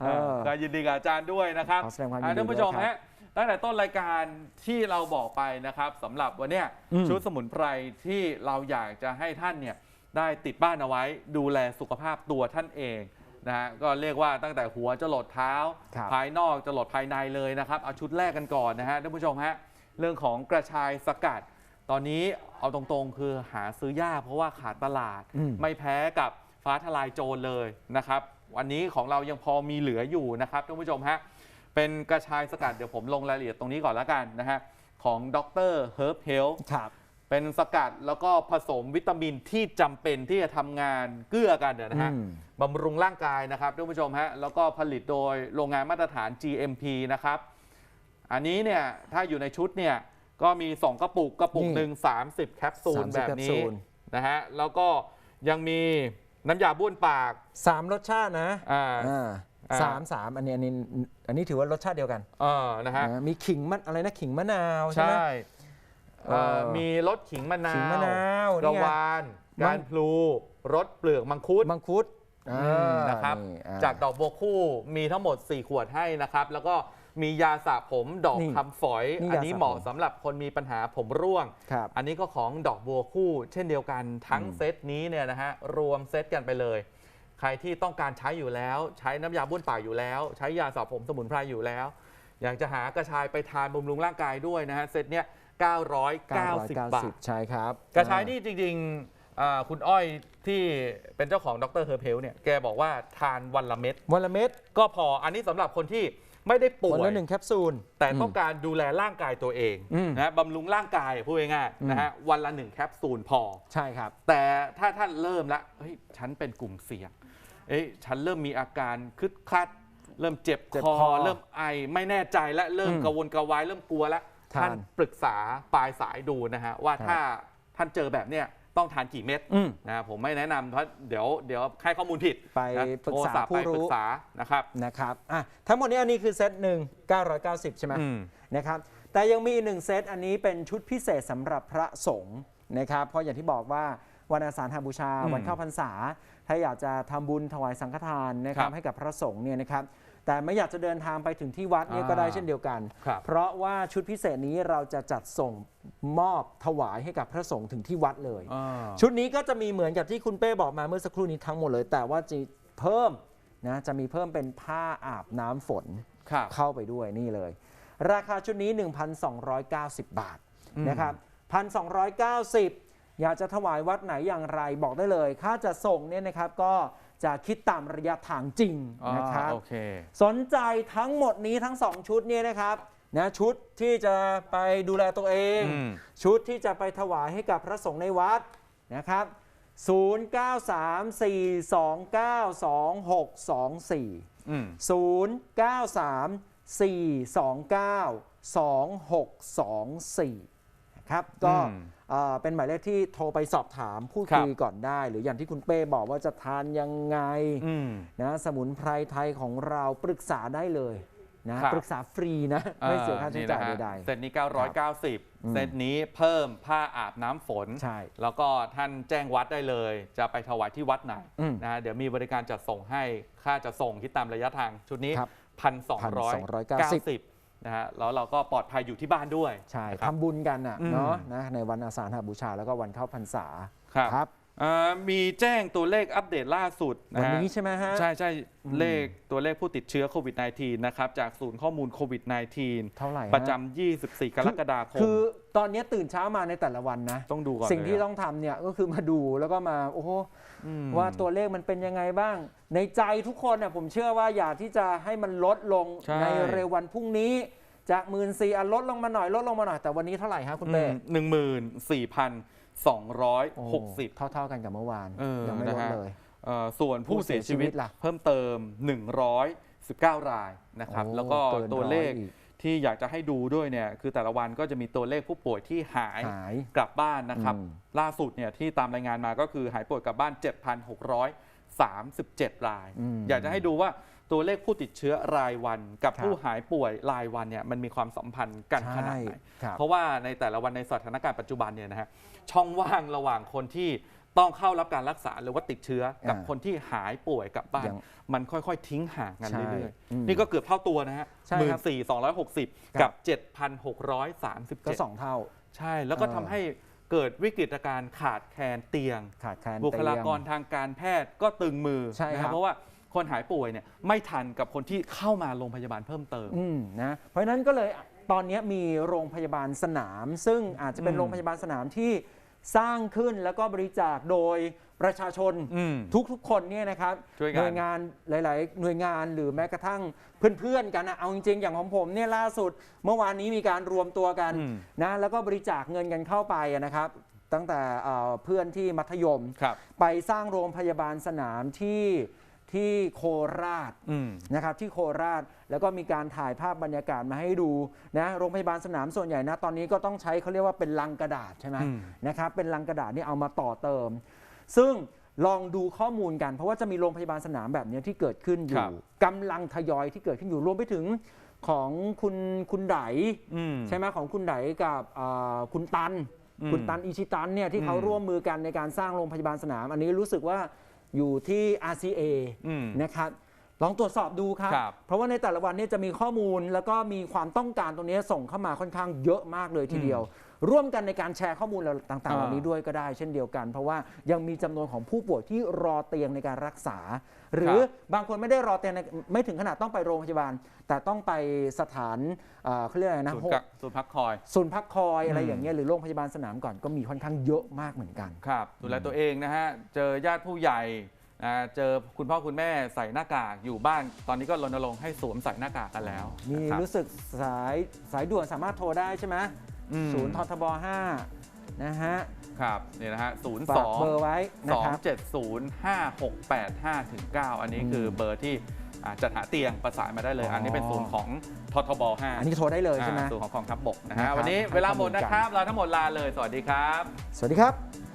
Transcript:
เออก็ยินดีกับอาจารย์ด้วยนะครับขอแสดงความยินดีอ่าท่านผู้ชมด้วยครับฮะตั้งแต่ต้นรายการที่เราบอกไปนะครับสำหรับวันเนี้ยอืม ชุดสมุนไพรที่เราอยากจะให้ท่านเนี่ยได้ติดบ้านเอาไว้ดูแลสุขภาพตัวท่านเองนะฮะก็เรียกว่าตั้งแต่หัวจะหลดเท้า ครับภายนอกจะหลดภายในเลยนะครับเอาชุดแรกกันก่อนนะฮะท่านผู้ชมฮะเรื่องของกระชายสกัด ตอนนี้เอาตรงๆ คือหาซื้อยากเพราะว่าขาดตลาด อืม ไม่แพ้กับฟ้าทลายโจรเลยนะครับ วันนี้ของเรายังพอมีเหลืออยู่นะครับท่านผู้ชมฮะเป็นกระชายสกัดเดี๋ยวผมลงรายละเอียดตรงนี้ก่อนละกันนะฮะของดรเฮิร์บเฮลครับเป็นสกัดแล้วก็ผสมวิตามินที่จำเป็นที่จะทำงานเกื้อกันเนี่ยนะฮะอืมบำรุงร่างกายนะครับท่านผู้ชมฮะแล้วก็ผลิตโดยโรงงานมาตรฐาน GMP นะครับ อันนี้เนี่ยถ้าอยู่ในชุดเนี่ยก็มี 2 กระปุกกระปุกนี่หนึ่ง30 แคปซูล30แบบแคปนี้ซูลนะฮะแล้วก็ยังมี น้ำยาบ้วนปาก สามรสชาตินะอ่า อ่าอ่า สามสามอันนี้อันนี้อันนี้ถือว่ารสชาติเดียวกันเออนะฮะนะมีขิงมันอะไรนะขิงมะนาวใช่ไหม ใช่เอ่อเออมีรสขิงมะนาวขิงมะนาวกระนี่ไงวานมักางรพลูรสเปลือกมังคุดมังคุดอืมอ่านะครับอ่ จากดอกบัวคู่มีทั้งหมด 4 ขวดให้นะครับ แล้วก็ มียาสระผมดอกนี่คำฝอยนี่อันยานี้สระเหมาะผมสำหรับคนมีปัญหาผมร่วงครับอันนี้ก็ของดอกบัวคู่ เช่นเดียวกันทั้งอืมเซตนี้เนี่ยนะฮะรวมเซตกันไปเลย ใครที่ต้องการใช้อยู่แล้ว ใช้น้ำยาบ้วนปากอยู่แล้ว ใช้ยาสระผมสมุนไพรอยู่แล้ว อยากจะหากระชายไปทานบำรุงร่างกายด้วยนะฮะเซตเนี้ย990 บาท990ใช่ครับ กระชายนี่จริงๆอ่าคุณอ้อยที่เป็นเจ้าของดรเฮอร์เพลเนี่ยแกบอกว่าทานวันละเม็ดวันละเม็ดก็พออันนี้สำหรับคนที่ ไม่ได้ป่วันวย ละหนึ่งแคปซูล แต่ต้องการดูแลร่างกายตัวเองอืม นะบำรุงร่างกายพูดง่ายอืมๆนะฮะวันละหนึ่งแคปซูลพอ ใช่ครับ แต่ถ้าท่านเริ่มละเฮ้ยฉันเป็นกลุ่มเสี่ยง เอ้ยฉันเริ่มมีอาการคึดคลัด เริ่มเจ็บเจ็บคอคอเริ่มไอไม่แน่ใจและเริ่มอืมกระวนกระวายเริ่มกลัวแล้วทาน ท่านปรึกษาปลายสายดูนะฮะว่าครับ ถ้าท่านเจอแบบเนี้ย ต้องทานกี่เม็ดอืม นะผมไม่แนะนำเพราะเดี๋ยวเดี๋ยวให้ข้อมูลผิดไปนะปรึกษาโทศัพท์ผู้ไปรู้ ปรึกษานะครับ นะครับอะทั้งหมดนี้อันนี้คือเซตหนึ่ง990 ใช่ไหมอืม นะครับ แต่ยังมีอีกหนึ่งเซตอันนี้เป็นชุดพิเศษสำหรับพระสงฆ์นะครับ เพราะอย่างที่บอกว่าวันอาสาฬหบูชา อืมวันเข้าพรรษา ถ้าอยากจะทำบุญถวายสังฆทานนะครัครับบให้กับพระสงฆ์เนี่ยนะครับ แต่ไม่อยากจะเดินทางไปถึงที่วัดเนี่ยก็ได้อ่าเช่นเดียวกัน ครับเพราะว่าชุดพิเศษนี้เราจะจัดส่งมอบถวายให้กับพระสงฆ์ถึงที่วัดเลย อ่า ชุดนี้ก็จะมีเหมือนกับที่คุณเป้บอกมาเมื่อสักครู่นี้ทั้งหมดเลย แต่ว่าจะเพิ่มนะจะมีเพิ่มเป็นผ้าอาบน้ำฝน ครับ เข้าไปด้วยนี่เลย ราคาชุดนี้ 1,290 บาทอืม นะครับ 1,290 อยากจะถวายวัดไหนอย่างไรบอกได้เลย ค่าจะส่งเนี่ยนะครับก็ จะคิดตามระยะทางจริงอ่านะครับโอเคสนใจทั้งหมดนี้ทั้ง 2 ชุดเนี่ยนะครับนะชุดที่จะไปดูแลตัวเองอืมชุดที่จะไปถวายให้กับพระสงฆ์ในวัดนะครับ 0934292624อืม0934292624 นะครับก็อืม เอ่อเป็นหมายเลขที่โทรไปสอบถามพูดครับคุยก่อนได้ หรืออย่างที่คุณเป้บอกว่าจะทานยังไงอืมนะสมุนไพรไทยของเราปรึกษาได้เลยนะครับปรึกษาฟรีนะ ไม่เสียค่าใช้จ่ายนี่นะฮะใดเซตนี้อืม990 เซตนี้เพิ่มผ้าอาบน้ำฝน ใช่ แล้วก็ท่านแจ้งวัดได้เลย จะไปถวายที่วัดไหนอืมนะฮะเดี๋ยวมีบริการจัดส่งให้ค่าจะส่งคิดตามระยะทางชุดนี้ครับ1,290 นะฮะแล้วเราก็ปลอดภัยอยู่ที่บ้านด้วยๆใช่นะครับทำบุญกันอะอืม เนาะนะในวันอาสาฬหบูชาแล้วก็วันเข้าพรรษาครับครับเอ่อมีแจ้งตัวเลขอัปเดตล่าสุดนะวันฮะนี้ใช่ไหมฮะ ใช่ใช่อืม เลขตัวเลขผู้ติดเชื้อโควิด -19 นะครับจากศูนย์ข้อมูลโควิด -19 เท่าไหร่ฮประจำ 24 กรกฎาคม คือตอนนี้ตื่นเช้ามาในแต่ละวันนะ ต้องดูก่อนสิ่งที่เลยะต้องทำเนี่ยก็คือมาดูแล้วก็มาโอ้โหอืมว่าตัวเลขมันเป็นยังไงบ้าง ในใจทุกคนน่ะผมเชื่อว่าอยากที่จะให้มันลดลงใช่ ในเร็ววันพรุ่งนี้ จากหมื่นสี่ลดลงมาหน่อยลดลงมาหน่อย แต่วันนี้เท่าไหร่ฮะคุณเป้หนึ่งหมื่นสี่พันสองร้อยโอ้หกสิบเท่าๆกันกับเมื่อวานเออยังไม่ลดนะฮะเลยส่วนผู้เสียชีวิตผู้เสียชีวิตล่ะเพิ่มเติม 119 รายนะครับโอ้แล้วก็เกินตัวเลขร้อยอีกที่อยากจะให้ดูด้วยเนี่ยคือแต่ละวันก็จะมีตัวเลขผู้ป่วยที่หายหายกลับบ้านนะครับอืมล่าสุดเนี่ยที่ตามรายงานมาก็คือหายป่วยกลับบ้าน 7,637 รายอืมอยากจะให้ดูว่า ตัวเลขผู้ติดเชื้อรายวันกับครับผู้หายป่วยรายวันเนี่ยมันมีความสัมพันธ์กันขนาดไหนใช่ครับเพราะว่าในแต่ละวันในสถานการณ์ปัจจุบันเนี่ยนะฮะช่องว่างระหว่างคนที่ต้องเข้ารับการรักษาหรือว่าติดเชื้อกับอ่าคนที่หายป่วยกลับบ้านอย่างมันค่อยๆ ทิ้งห่างกันใช่เรื่อยอืมๆนี่ก็เกือบเท่าตัวนะฮะใช่หมื่คนรับสี่สองร้อยหกสิบครักับบเจ็ดพันหกร้อยสามสิบก็เจ็ดสองเท่า ใช่แล้วก็เออทำให้เกิดวิกฤตการณ์ขาดแคลนเตียง ขาดแคลนบุคลาเตียงกรทางการแพทย์ก็ตึงมือใช่นะครับเพราะว่า คนหายป่วยเนี่ยไม่ทันกับคนที่เข้ามาโรงพยาบาลเพิ่มเติม อืมนะเพราะฉะนั้นก็เลยตอนนี้มีโรงพยาบาลสนาม ซึ่งอาจจะเป็นอืมโรงพยาบาลสนามที่สร้างขึ้นแล้วก็บริจาคโดยประชาชนอืม ทุกๆคนเนี่ยนะครับช่วยกัน หน่วยงานหลายๆ หน่วยงานหรือแม้กระทั่งเพื่อนๆกันนะเอาจริงๆ อย่างของผมเนี่ยล่าสุด เมื่อวานนี้มีการรวมตัวกันอืมนะแล้วก็บริจาคเงินกันเข้าไปนะครับ ตั้งแต่เอ่อเพื่อนที่มัธยม ครับ ไปสร้างโรงพยาบาลสนามที่ ที่โคราชอืมนะครับที่โคราชแล้วก็มีการถ่ายภาพบรรยากาศมาให้ดูนะโรงพยาบาลสนามส่วนใหญ่นะตอนนี้ก็ต้องใช้เขาเรียกว่าเป็นลังกระดาษใช่ไหมอืมนะครับเป็นลังกระดาษนี่เอามาต่อเติม ซึ่งลองดูข้อมูลกัน เพราะว่าจะมีโรงพยาบาลสนามแบบนี้ที่เกิดขึ้นอคยู่รับกำลังทยอยที่เกิดขึ้นอยู่รวมไปถึงของคุณคุณไดอืมใช่ไหมของคุณไดกับเอ่อคุณตันอืมคุณตันอิชิตันเนี่ยที่เขาอืมร่วมมือกันในการสร้างโรงพยาบาลสนาม อันนี้รู้สึกว่า อยู่ที่ RCA อืมนะครับ ลองตรวจสอบดูครับ ครับ เพราะว่าในแต่ละวันเนี้จะมีข้อมูล แล้วก็มีความต้องการตรงนี้ส่งเข้ามาค่อนข้างเยอะมากเลยทีเดียว ร่วมกันในการแชร์ข้อมูลต่างๆอ่าเหล่านี้ด้วยก็ได้เช่นเดียวกัน เพราะว่ายังมีจำนวนของผู้ป่วยที่รอเตียงในการรักษา หรือบางคนไม่ได้รอเตียงในไม่ถึงขนาดต้องไปโรงพยาบาล แต่ต้องไปสถานเอ่อเขาเรียกอะไรนะศูนย์กักศูนย์พักคอย ศูนย์พักคอยอะไรอืมอย่างเงี้ยหรือโรงพยาบาลสนามก่อนก็มีค่อนข้างเยอะมากเหมือนกัน ครับดูแลตัวเองนะฮะ เจอญาติผู้ใหญ่ อ่าเจอคุณพ่อคุณแม่ใส่หน้ากากอยู่บ้าน ตอนนี้ก็รณรงค์ให้สวมใส่หน้ากากกันแล้วมีนะครับ รู้สึกสายสายด่วนสามารถโทรได้ใช่ไหมอืม ศูนย์ททบ5นะฮะครับนี่นะฮะศูนย์ฝาสกองเบอร์ไว้นะสองครับเจ็ดศูนย์ห้าหกแปดห้าถึงเก้าอันนี้คือเบอร์ที่อ่าจัดหาเตียงประสานมาได้เลย อ๋ออั อันนี้เป็นศูนย์ของททบห้าอันนี้โทรได้เลยใช่ไหม ศูนย์ของกองทัพบกนะนะครัฮะบวันนี้ให้เวลาหมดข้อมูลนะกัน ครับ เราทั้งหมดลาเลย สวัสดีครับ สวัสดีครับ